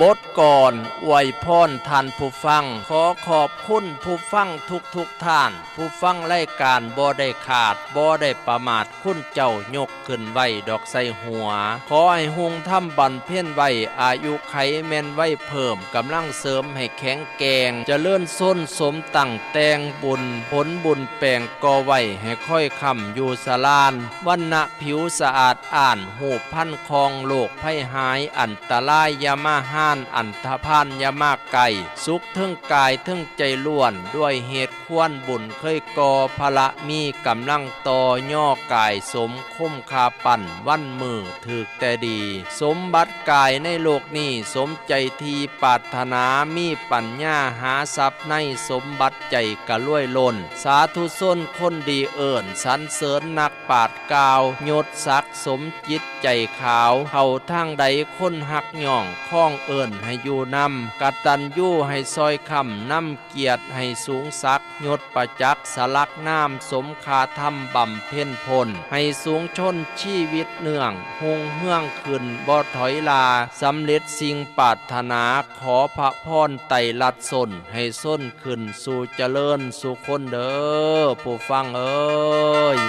บทก่อนอวยพรท่านผู้ฟัง ขอขอบคุณผู้ฟังทุกทุกท่าน ผู้ฟังรายการบ่ได้ขาดบ่ได้ประมาทคุณเจ้ายกขึ้นไว้ดอกใส่หัว ขอให้หงทำบันเพี้ยนไว้อายุไขแม่นไว้เพิ่มกำลังเสริมให้แข็งแกงจะเลื่อนส้นสมตั้งแตงบุญ ผลบุญแปลงกอไว้ให้ค่อยคำอยู่สลานวันณะผิวสะอาดอ่านหูพันคองโลกภัยหายอันตรายยามาหานอันธพานยามากไก่สุขเทิงกายเทิงใจล้วน ด้วยเหตุควรบุญเคยก่อพละมีกำลังต่อย่อกายสมคมคาปั่นวันมือถึกแต่ดี สมบัติกายในโลกนี้สมใจทีปรารถนามีปัญญาหาทรัพย์ในสมบัติใจกระล้วยลน สาธุส้นคนดีเอิ่นสรรเสริญนักปาดกาวยศศักสมจิตใจขาว เขาทางใดคนหักย่องข้องเอิ่นให้อยู่นำกตัญญูให้ซอยคำนำเกียรติให้สูงสักยศประจักษ์สลักน้ำสมคาธรรมบำเพ็ญพล ให้สูงชนชีวิตเนื่องหงเฮืองขึ้นบ่ถอยลาสำเร็จสิ่งปรารถนาขอพระพรไตรลัดสนให้ส้นขึ้นสู่เจริญสู่คนเด้อผู้ฟังเอ้ย